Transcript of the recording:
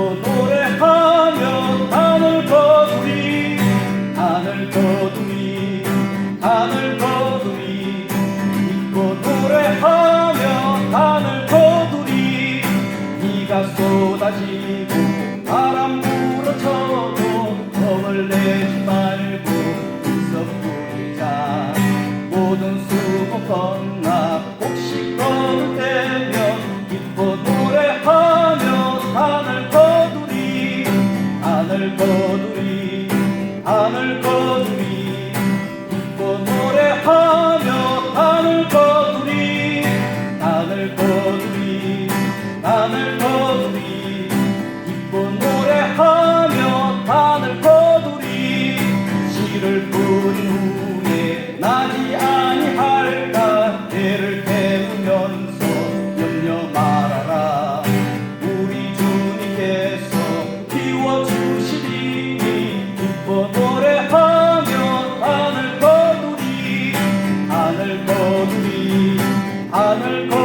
뭐 노래하며 하늘 거두리 하늘 거두리 하늘 거두리. 믿고 노래하며 하늘 거두리. 네가 쏟아지고 하늘 거두리 하늘 거두리. 기뻐 노래하며 하늘 거두리 하늘 거두리 하늘 거두리. 기뻐 노래하며 하늘 거두리. 씨를 뿌린 후에 나지 아니할까 해를 태우면서 하늘